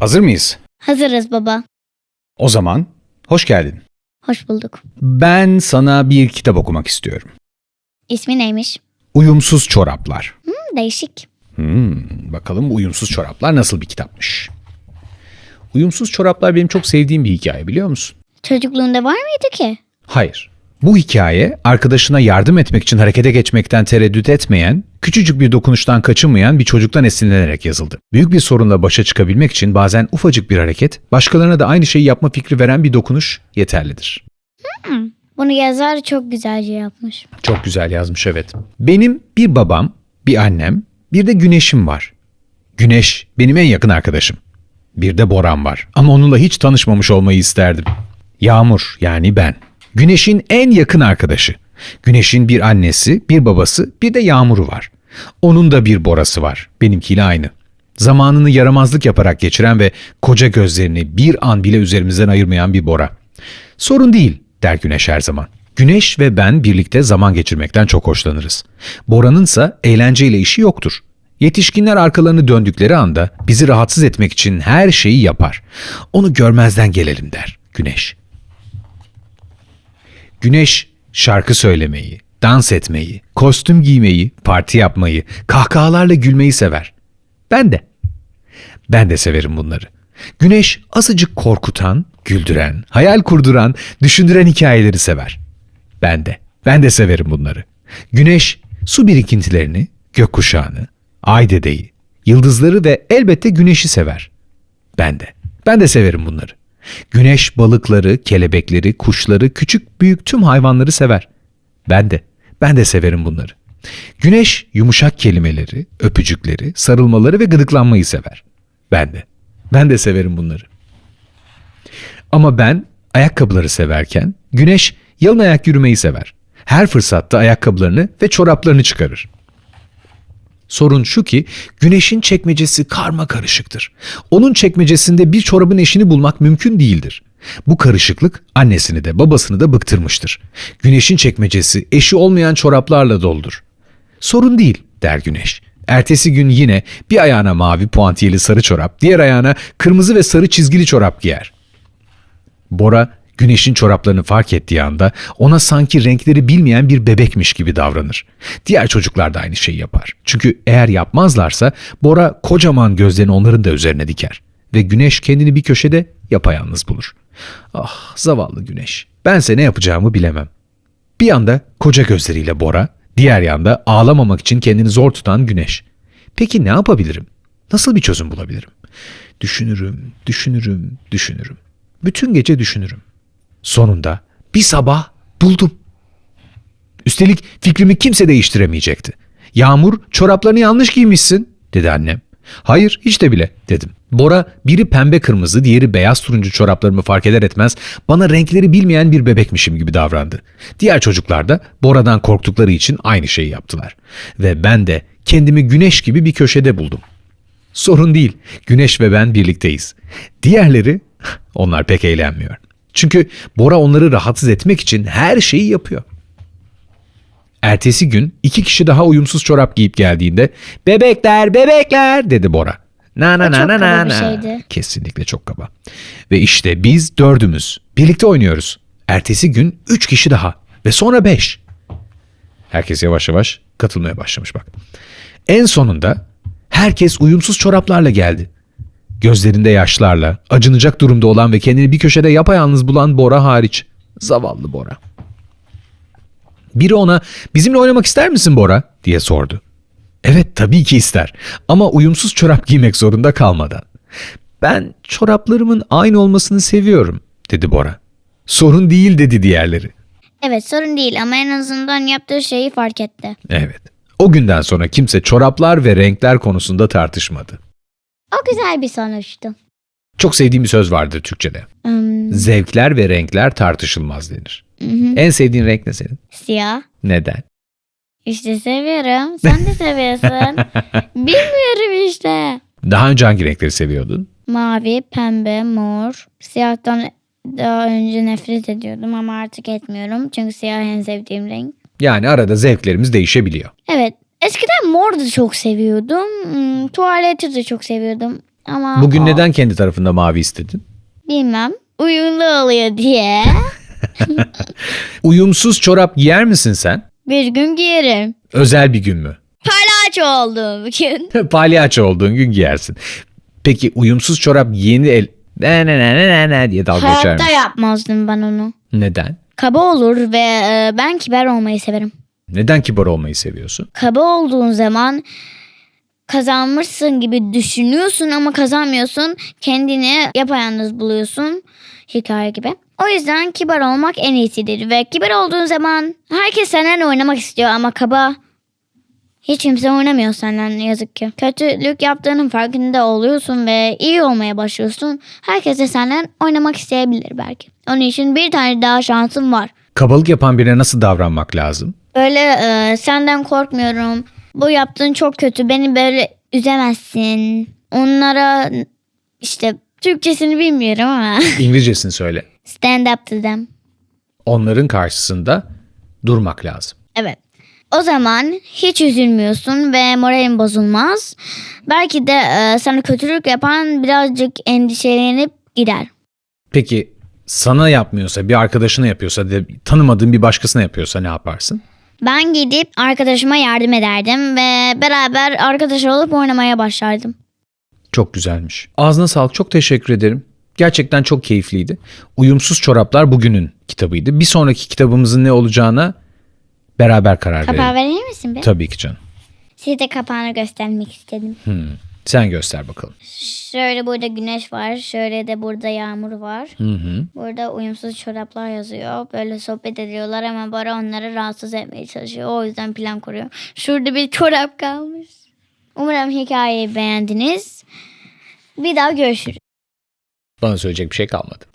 Hazır mıyız? Hazırız baba. O zaman hoş geldin. Hoş bulduk. Ben sana bir kitap okumak istiyorum. İsmi neymiş? Uyumsuz Çoraplar. Hı, değişik. Hmm, bakalım Uyumsuz Çoraplar nasıl bir kitapmış. Uyumsuz Çoraplar benim çok sevdiğim bir hikaye biliyor musun? Çocukluğunda var mıydı ki? Hayır. Bu hikaye arkadaşına yardım etmek için harekete geçmekten tereddüt etmeyen, küçücük bir dokunuştan kaçınmayan bir çocuktan esinlenerek yazıldı. Büyük bir sorunla başa çıkabilmek için bazen ufacık bir hareket, başkalarına da aynı şeyi yapma fikri veren bir dokunuş yeterlidir. Bunu yazar çok güzelce yapmış. Çok güzel yazmış evet. Benim bir babam, bir annem, bir de güneşim var. Güneş benim en yakın arkadaşım. Bir de Boran var ama onunla hiç tanışmamış olmayı isterdim. Yağmur yani ben. Güneşin en yakın arkadaşı. Güneşin bir annesi, bir babası, bir de Yağmur'u var. Onun da bir Borası var. Benimkiyle aynı. Zamanını yaramazlık yaparak geçiren ve koca gözlerini bir an bile üzerimizden ayırmayan bir Bora. Sorun değil der Güneş her zaman. Güneş ve ben birlikte zaman geçirmekten çok hoşlanırız. Bora'nınsa eğlenceyle işi yoktur. Yetişkinler arkalarını döndükleri anda bizi rahatsız etmek için her şeyi yapar. Onu görmezden gelelim der Güneş. Güneş şarkı söylemeyi, dans etmeyi, kostüm giymeyi, parti yapmayı, kahkahalarla gülmeyi sever. Ben de. Ben de severim bunları. Güneş azıcık korkutan, güldüren, hayal kurduran, düşündüren hikayeleri sever. Ben de. Ben de severim bunları. Güneş su birikintilerini, gökkuşağını, ay dedeyi, yıldızları ve elbette güneşi sever. Ben de. Ben de severim bunları. Güneş balıkları, kelebekleri, kuşları, küçük büyük tüm hayvanları sever. Ben de. Ben de severim bunları. Güneş yumuşak kelimeleri, öpücükleri, sarılmaları ve gıdıklanmayı sever. Ben de. Ben de severim bunları. Ama ben ayakkabıları severken güneş yalın ayak yürümeyi sever. Her fırsatta ayakkabılarını ve çoraplarını çıkarır. Sorun şu ki güneşin çekmecesi karma karışıktır. Onun çekmecesinde bir çorabın eşini bulmak mümkün değildir. Bu karışıklık annesini de babasını da bıktırmıştır. Güneşin çekmecesi eşi olmayan çoraplarla doldur. Sorun değil der güneş. Ertesi gün yine bir ayağına mavi puantiyeli sarı çorap, diğer ayağına kırmızı ve sarı çizgili çorap giyer. Bora güneşin çoraplarını fark ettiği anda ona sanki renkleri bilmeyen bir bebekmiş gibi davranır. Diğer çocuklar da aynı şeyi yapar. Çünkü eğer yapmazlarsa Bora kocaman gözlerini onların da üzerine diker. Ve güneş kendini bir köşede yapayalnız bulur. Ah zavallı güneş. Bense ne yapacağımı bilemem. Bir yanda koca gözleriyle Bora, diğer yanda ağlamamak için kendini zor tutan güneş. Peki ne yapabilirim? Nasıl bir çözüm bulabilirim? Düşünürüm, düşünürüm, düşünürüm. Bütün gece düşünürüm. Sonunda bir sabah buldum. Üstelik fikrimi kimse değiştiremeyecekti. Yağmur çoraplarını yanlış giymişsin dedi annem. Hayır hiç de bile dedim. Bora biri pembe kırmızı diğeri beyaz turuncu çoraplarımı fark eder etmez bana renkleri bilmeyen bir bebekmişim gibi davrandı. Diğer çocuklar da Bora'dan korktukları için aynı şeyi yaptılar. Ve ben de kendimi güneş gibi bir köşede buldum. Sorun değil. Güneş ve ben birlikteyiz. Diğerleri onlar pek eğlenmiyor. Çünkü Bora onları rahatsız etmek için her şeyi yapıyor. Ertesi gün iki kişi daha uyumsuz çorap giyip geldiğinde bebekler bebekler dedi Bora. Na na O na na na na. şeydi. Kesinlikle çok kaba. Ve işte biz dördümüz birlikte oynuyoruz. Ertesi gün üç kişi daha ve sonra beş. Herkes yavaş yavaş katılmaya başlamış bak. En sonunda herkes uyumsuz çoraplarla geldi. Gözlerinde yaşlarla, acınacak durumda olan ve kendini bir köşede yapayalnız bulan Bora hariç. Zavallı Bora. Biri ona bizimle oynamak ister misin Bora diye sordu. Evet tabii ki ister ama uyumsuz çorap giymek zorunda kalmadan. Ben çoraplarımın aynı olmasını seviyorum dedi Bora. Sorun değil dedi diğerleri. Evet sorun değil ama en azından yaptığı şeyi fark etti. Evet. O günden sonra kimse çoraplar ve renkler konusunda tartışmadı. O güzel bir sonuçtu. Çok sevdiğim bir söz vardır Türkçe'de. Hmm, Zevkler ve renkler tartışılmaz denir. hı hı. En sevdiğin renk ne senin? Siyah. Neden? İşte seviyorum. Sen de seviyorsun. Bilmiyorum işte. Daha önce hangi renkleri seviyordun? Mavi, pembe, mor. Siyahtan daha önce nefret ediyordum ama artık etmiyorum. Çünkü siyah en sevdiğim renk. Yani arada zevklerimiz değişebiliyor. Evet Eskiden mor da çok seviyordum. Hmm, tuvaleti de çok seviyordum. Ama Bugün o- neden kendi tarafında mavi istedin? Bilmem. Uyumlu oluyor diye. Uyumsuz çorap giyer misin sen? bir gün giyerim. Özel bir gün mü? Palyaço olduğum gün. Palyaço olduğun gün giyersin. Peki uyumsuz çorap yeni el... Ne ne ne ne ne ne diye dalga geçer Hayatta misin? yapmazdım ben onu. Neden? Kaba olur ve e, ben kibar olmayı severim. Neden kibar olmayı seviyorsun? Kaba olduğun zaman kazanmışsın gibi düşünüyorsun ama kazanmıyorsun. Kendini yapayalnız buluyorsun. Hikaye gibi. O yüzden kibar olmak en iyisidir. Ve kibar olduğun zaman herkes senden oynamak istiyor ama kaba hiç kimse oynamıyor senden yazık ki. Kötülük yaptığının farkında oluyorsun ve iyi olmaya başlıyorsun. Herkes de senden oynamak isteyebilir belki. Onun için bir tane daha şansın var. Kabalık yapan birine nasıl davranmak lazım? Böyle e, senden korkmuyorum. Bu yaptığın çok kötü. Beni böyle üzemezsin. Onlara işte Türkçesini bilmiyorum ama İngilizcesini söyle. stand up to them. Onların karşısında durmak lazım. Evet. O zaman hiç üzülmüyorsun ve moralin bozulmaz. Belki de e, sana kötülük yapan birazcık endişelenip gider. Peki sana yapmıyorsa, bir arkadaşına yapıyorsa, de, tanımadığın bir başkasına yapıyorsa ne yaparsın? Ben gidip arkadaşıma yardım ederdim ve beraber arkadaş olup oynamaya başlardım. Çok güzelmiş. Ağzına sağlık. Çok teşekkür ederim. Gerçekten çok keyifliydi. Uyumsuz Çoraplar bugünün kitabıydı. Bir sonraki kitabımızın ne olacağına beraber karar Kapağı verelim. verir misin be? Tabii ki canım. Size kapağını göstermek istedim. Hmm. Sen göster bakalım. Şöyle burada güneş var. Şöyle de burada yağmur var. Hı hı. Burada uyumsuz çoraplar yazıyor. Böyle sohbet ediyorlar ama Bora onları rahatsız etmeye çalışıyor. O yüzden plan kuruyor. Şurada bir çorap kalmış. Umarım hikayeyi beğendiniz. Bir daha görüşürüz. Bana söyleyecek bir şey kalmadı.